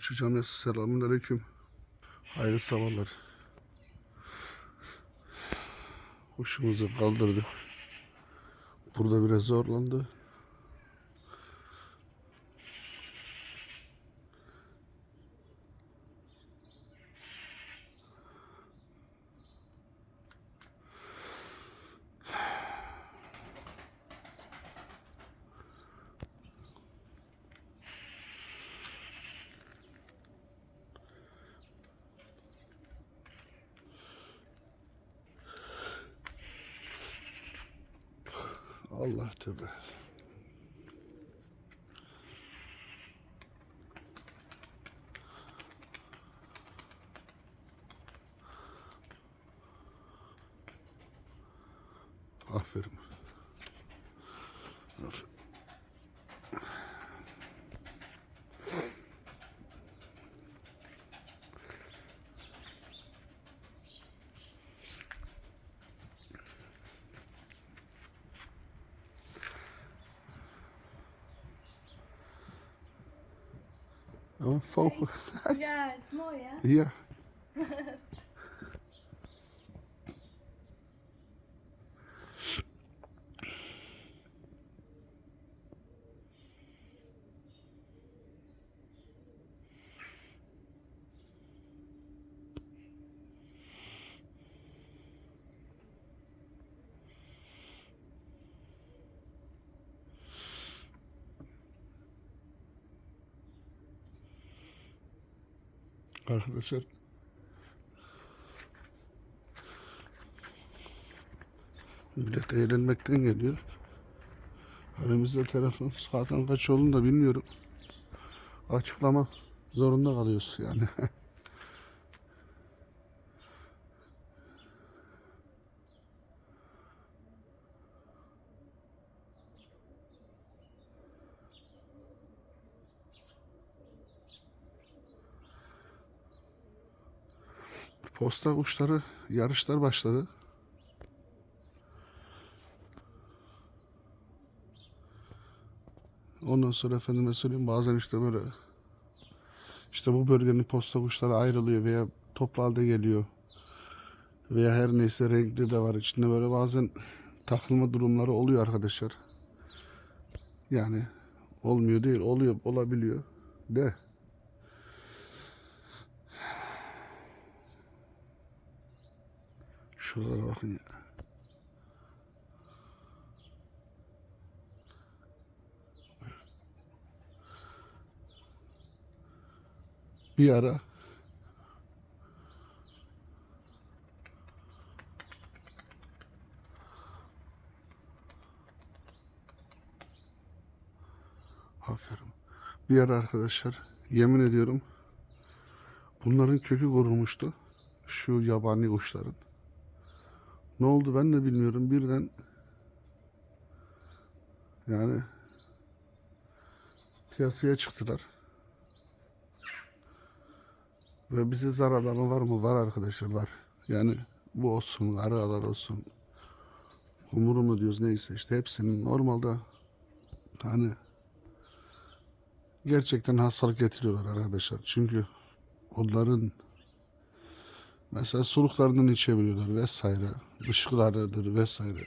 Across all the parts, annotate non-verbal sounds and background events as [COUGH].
Kuşçu Camiası selamun aleyküm. Hayırlı sabahlar. Kuşumuzu kaldırdık. Burada biraz zorlandı. Allah tövbe. Ja, vogel. Ja, is mooi hè? Ja. [LAUGHS] Arkadaşlar Millet eğlenmekten geliyor. Önümüzde telefon zaten kaç olduğunu da bilmiyorum. Açıklama zorunda kalıyoruz yani. [LAUGHS] Posta kuşları yarışlar başladı. Ondan sonra efendime söyleyeyim bazen işte böyle işte bu bölgenin posta kuşları ayrılıyor veya toplu halde geliyor. Veya her neyse renkli de var içinde böyle bazen takılma durumları oluyor arkadaşlar. Yani olmuyor değil oluyor olabiliyor de. Şuralara bakın ya. Bir ara Aferin. Bir ara arkadaşlar yemin ediyorum bunların kökü korunmuştu. Şu yabani kuşların. Ne oldu ben de bilmiyorum. Birden yani piyasaya çıktılar. Ve bize zararları var mı? Var arkadaşlar var. Yani bu olsun, aralar olsun. Kumuru mu diyoruz neyse işte hepsinin normalde hani gerçekten hastalık getiriyorlar arkadaşlar. Çünkü onların Mesela suluklarından içebiliyorlar vesaire. Dışkılarıdır vesaire.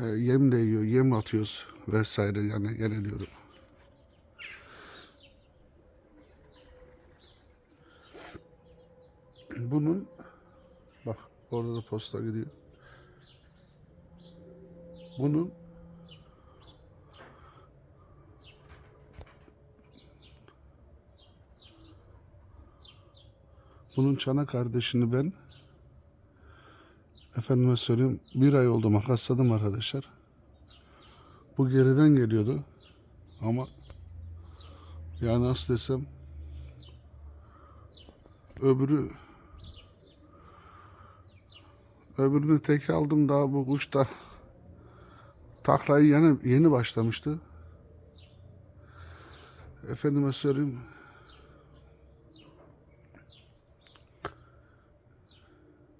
E, yem de yiyor, yem atıyoruz vesaire yani gene diyorum. Bunun bak orada da posta gidiyor. Bunun Bunun çana kardeşini ben efendime söyleyeyim bir ay oldu makasladım arkadaşlar. Bu geriden geliyordu. Ama yani nasıl desem öbürü öbürünü tek aldım daha bu kuş da taklayı yeni, yeni başlamıştı. Efendime söyleyeyim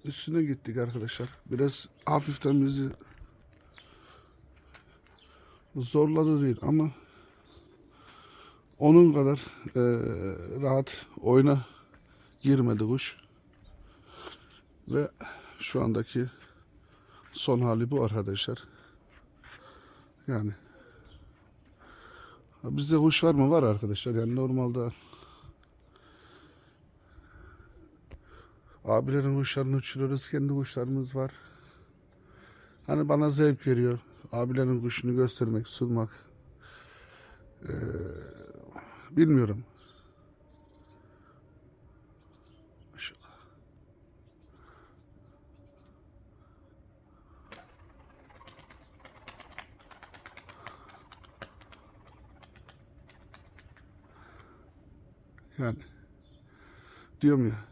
üstüne gittik arkadaşlar. Biraz hafiften bizi zorladı değil ama onun kadar e, rahat oyuna girmedi kuş. Ve şu andaki son hali bu arkadaşlar. Yani Bizde kuş var mı? Var arkadaşlar. Yani normalde abilerin kuşlarını uçuruyoruz. Kendi kuşlarımız var. Hani bana zevk veriyor. Abilerin kuşunu göstermek, sunmak. Ee, bilmiyorum. Maşallah. Yani diyorum ya.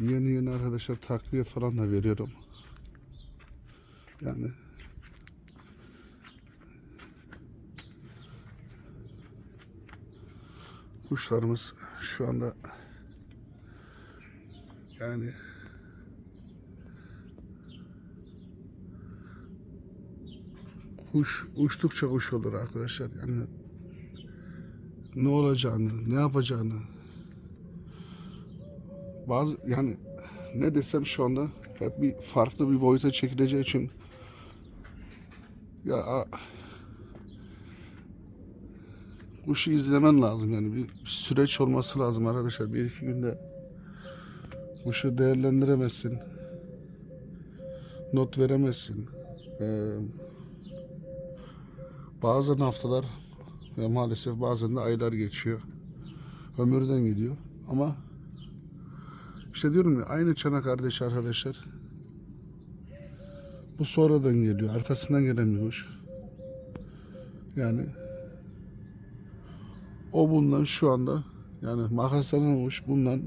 Yeni yeni arkadaşlar takviye falan da veriyorum. Yani kuşlarımız şu anda yani kuş uçtukça kuş olur arkadaşlar. Yani ne olacağını, ne yapacağını bazı yani ne desem şu anda? Hep bir farklı bir boyuta çekileceği için. Ya a- kuşu izlemen lazım yani. Bir süreç olması lazım arkadaşlar. Bir iki günde kuşu değerlendiremezsin. Not veremezsin. Ee, bazen haftalar ve maalesef bazen de aylar geçiyor. Ömürden gidiyor. Ama işte diyorum ya aynı çana kardeş arkadaşlar. Bu sonradan geliyor. Arkasından gelen kuş. Yani o bundan şu anda yani makaslanan kuş bundan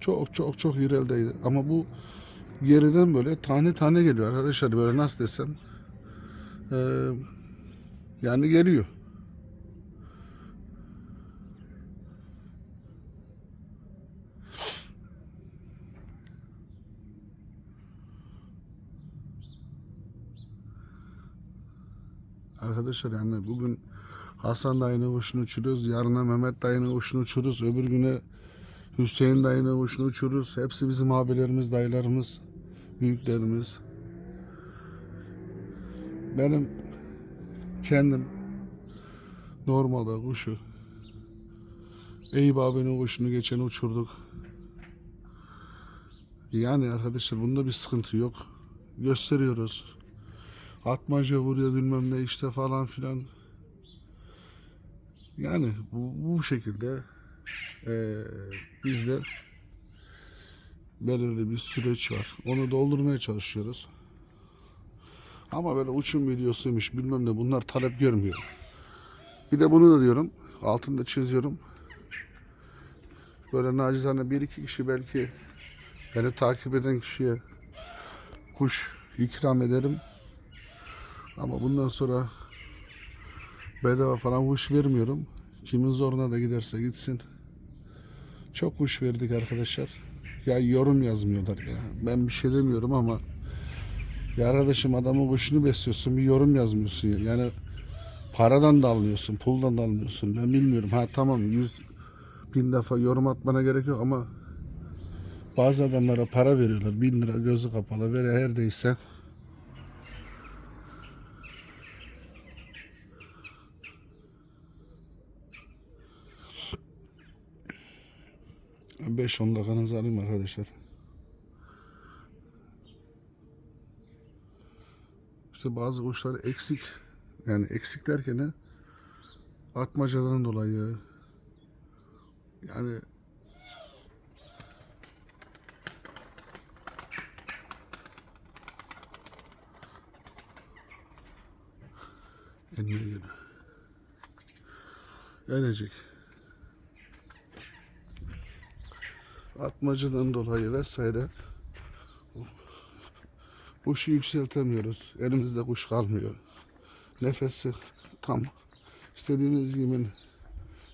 çok çok çok ilerideydi. Ama bu geriden böyle tane tane geliyor arkadaşlar. Böyle nasıl desem eee, yani geliyor. Arkadaşlar yani bugün Hasan dayının kuşunu uçuruyoruz. Yarına Mehmet dayının kuşunu uçururuz. Öbür güne Hüseyin dayının kuşunu uçururuz. Hepsi bizim abilerimiz, dayılarımız, büyüklerimiz. Benim kendim normalde kuşu Eyüp abinin kuşunu geçen uçurduk. Yani arkadaşlar bunda bir sıkıntı yok. Gösteriyoruz atmaca vuruyor bilmem ne işte falan filan. Yani bu, bu şekilde eee bizde belirli bir süreç var. Onu doldurmaya çalışıyoruz. Ama böyle uçum videosuymuş bilmem ne bunlar talep görmüyor. Bir de bunu da diyorum. Altında çiziyorum. Böyle nacizane bir iki kişi belki beni takip eden kişiye kuş ikram ederim. Ama bundan sonra bedava falan kuş vermiyorum. Kimin zoruna da giderse gitsin. Çok kuş verdik arkadaşlar. Ya yorum yazmıyorlar ya. Ben bir şey demiyorum ama ya arkadaşım adamın kuşunu besliyorsun bir yorum yazmıyorsun ya. Yani paradan da almıyorsun, puldan da almıyorsun. Ben bilmiyorum. Ha tamam yüz bin defa yorum atmana gerek yok ama bazı adamlara para veriyorlar. Bin lira gözü kapalı veya her neyse. 5-10 dakikanızı alayım arkadaşlar. İşte bazı kuşlar eksik. Yani eksik derken ne? Atmacadan dolayı. Yani Elime geliyor. Gelecek. Atmacadan dolayı vesaire kuşu yükseltemiyoruz. Elimizde kuş kalmıyor. Nefesi tam istediğimiz gibi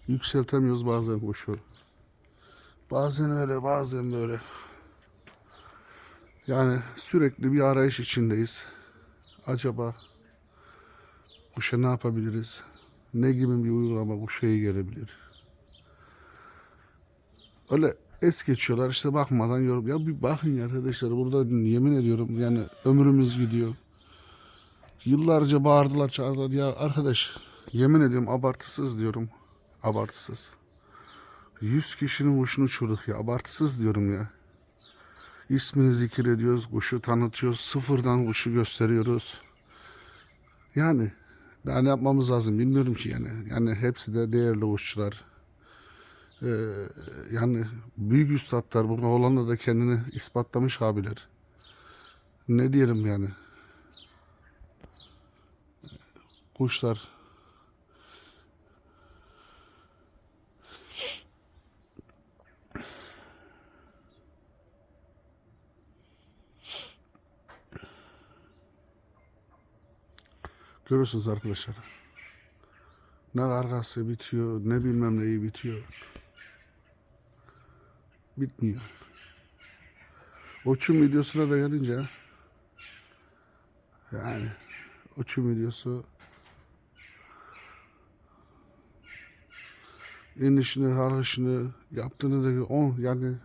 yükseltemiyoruz bazen kuşu. Bazen öyle bazen böyle. Yani sürekli bir arayış içindeyiz. Acaba kuşa ne yapabiliriz? Ne gibi bir uygulama kuşa iyi gelebilir? Öyle es geçiyorlar işte bakmadan yorum. Ya bir bakın arkadaşlar burada yemin ediyorum yani ömrümüz gidiyor. Yıllarca bağırdılar çağırdılar ya arkadaş yemin ediyorum abartısız diyorum. Abartısız. 100 kişinin kuşunu uçurduk ya abartısız diyorum ya. İsmini zikir ediyoruz, kuşu tanıtıyoruz, sıfırdan kuşu gösteriyoruz. Yani daha ne yapmamız lazım bilmiyorum ki yani. Yani hepsi de değerli kuşçular. Ee, yani büyük üstadlar burada Hollanda'da kendini ispatlamış abiler. Ne diyelim yani. Kuşlar Görüyorsunuz arkadaşlar. Ne kargası bitiyor, ne bilmem neyi bitiyor. Bitmiyor. Uçum videosuna da gelince yani uçum videosu inişini, harışını yaptığını da on yani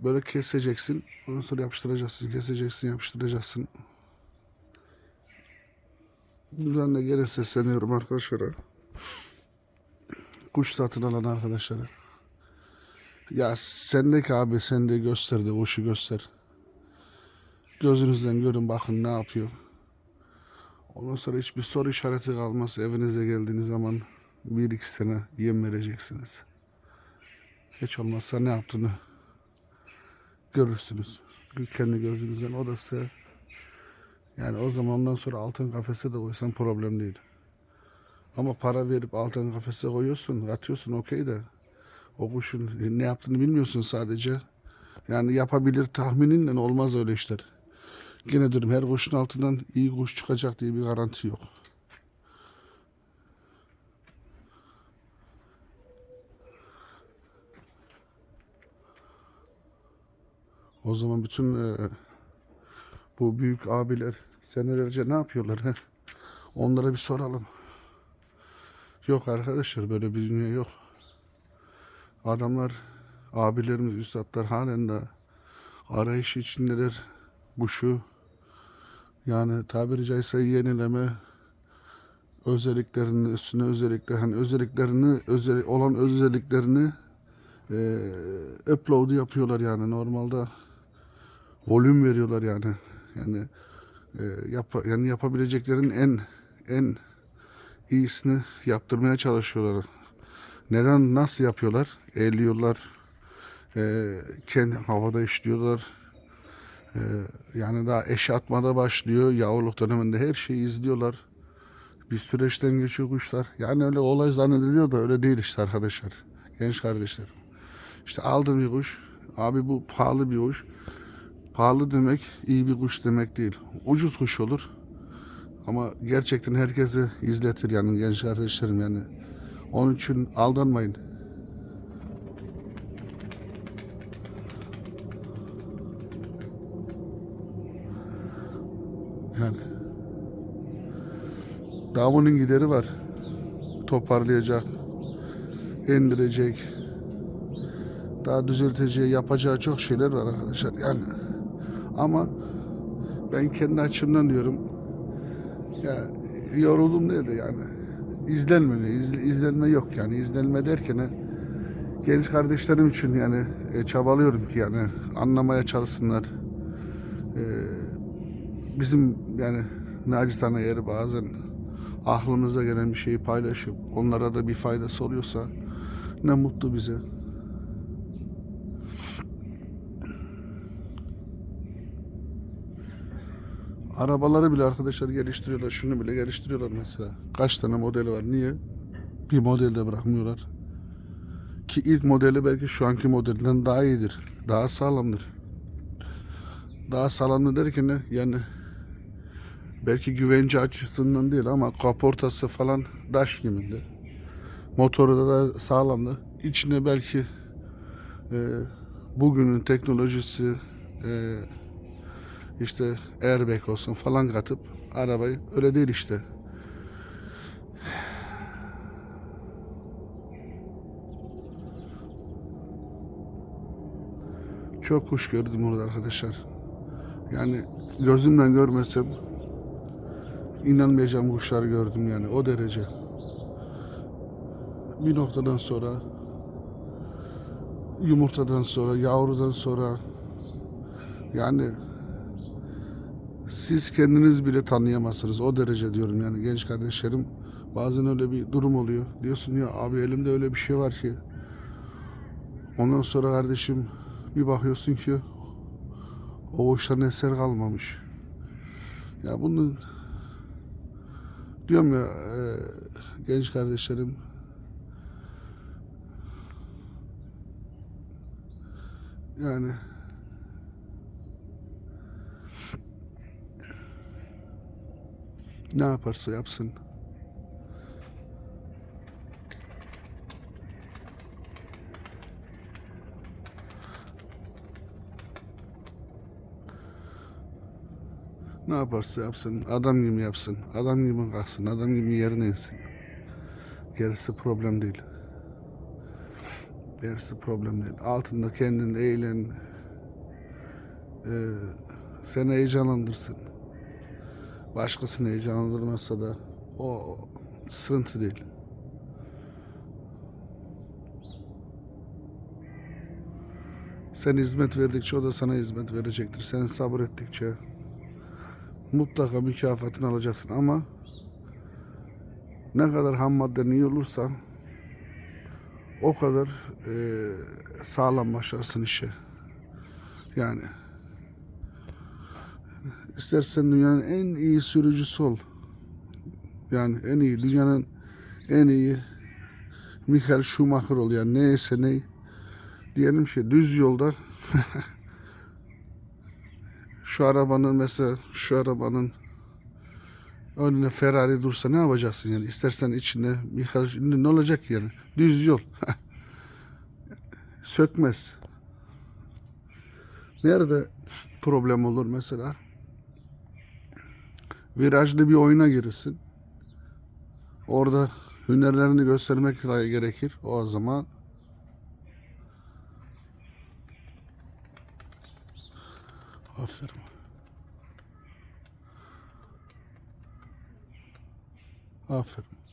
Böyle keseceksin. Ondan sonra yapıştıracaksın. Keseceksin, yapıştıracaksın. Buradan da gene sesleniyorum arkadaşlara. Kuş satın alan arkadaşlara. Ya sendeki abi sen de göster de kuşu göster. Gözünüzden görün bakın ne yapıyor. Ondan sonra hiçbir soru işareti kalmaz. Evinize geldiğiniz zaman bir iki sene yem vereceksiniz. Hiç olmazsa ne yaptığını görürsünüz. Kendi gözünüzden o da size yani o zaman ondan sonra altın kafese de koysan problem değil. Ama para verip altın kafese koyuyorsun, atıyorsun okey de o kuşun ne yaptığını bilmiyorsun sadece. Yani yapabilir tahmininle olmaz öyle işler. Yine diyorum her kuşun altından iyi kuş çıkacak diye bir garanti yok. O zaman bütün e, bu büyük abiler senelerce ne yapıyorlar? He? Onlara bir soralım. Yok arkadaşlar böyle bir dünya yok. Adamlar, abilerimiz, üstadlar halen de arayış içindeler. Kuşu yani tabiri caizse yenileme özelliklerini üstüne özellikle hani özelliklerini özel olan özelliklerini e, upload yapıyorlar yani normalde volüm veriyorlar yani yani e, yap, yani yapabileceklerin en en iyisini yaptırmaya çalışıyorlar. Neden nasıl yapıyorlar? Eğiliyorlar. E, kendi havada işliyorlar. E, yani daha eşe atmada başlıyor. Yavruluk döneminde her şeyi izliyorlar. Bir süreçten geçiyor kuşlar. Yani öyle olay zannediliyor da öyle değil işte arkadaşlar. Genç kardeşlerim. İşte aldım bir kuş. Abi bu pahalı bir kuş. Pahalı demek iyi bir kuş demek değil. Ucuz kuş olur. Ama gerçekten herkesi izletir yani genç kardeşlerim yani. Onun için aldanmayın. Yani daha bunun gideri var. Toparlayacak, indirecek, daha düzelteceği, yapacağı çok şeyler var arkadaşlar yani. Ama ben kendi açımdan diyorum ya yoruldum değil de yani izlenme, izle- izlenme yok yani izlenme derken genç kardeşlerim için yani e, çabalıyorum ki yani anlamaya çalışsınlar. E, bizim yani nacizane yeri bazen aklımıza gelen bir şeyi paylaşıp onlara da bir faydası oluyorsa ne mutlu bize. Arabaları bile arkadaşlar geliştiriyorlar. Şunu bile geliştiriyorlar mesela. Kaç tane modeli var? Niye? Bir modelde bırakmıyorlar. Ki ilk modeli belki şu anki modelinden daha iyidir. Daha sağlamdır. Daha sağlamlı derken ne? Yani belki güvence açısından değil ama kaportası falan daş gibiydi. Motoru da, da sağlamdı. İçine belki e, bugünün teknolojisi e, işte airbag olsun falan katıp arabayı öyle değil işte. Çok kuş gördüm orada arkadaşlar. Yani gözümden görmesem inanmayacağım kuşları gördüm yani o derece. Bir noktadan sonra yumurtadan sonra yavrudan sonra yani siz kendiniz bile tanıyamazsınız. O derece diyorum yani genç kardeşlerim. Bazen öyle bir durum oluyor. Diyorsun ya abi elimde öyle bir şey var ki. Ondan sonra kardeşim bir bakıyorsun ki o kuşların eser kalmamış. Ya bunu diyorum ya e, genç kardeşlerim. Yani ne yaparsa yapsın. Ne yaparsa yapsın adam gibi yapsın adam gibi kalksın adam gibi yerine insin. Gerisi problem değil. Gerisi problem değil. Altında kendin eğlen. Ee, seni heyecanlandırsın başkasını heyecanlandırmazsa da o sıkıntı değil. Sen hizmet verdikçe o da sana hizmet verecektir. Sen sabrettikçe mutlaka mükafatını alacaksın ama ne kadar ham madden iyi olursa o kadar eee sağlam başlarsın işe. Yani istersen dünyanın en iyi sürücüsü ol. Yani en iyi dünyanın en iyi Michael Schumacher ol. Yani neyse ne diyelim ki düz yolda [LAUGHS] şu arabanın mesela şu arabanın önüne Ferrari dursa ne yapacaksın yani? İstersen içinde Michael ne olacak yani? Düz yol. [LAUGHS] Sökmez. Nerede problem olur mesela virajlı bir oyuna girirsin. Orada hünerlerini göstermek gerekir. O zaman Aferin. Aferin.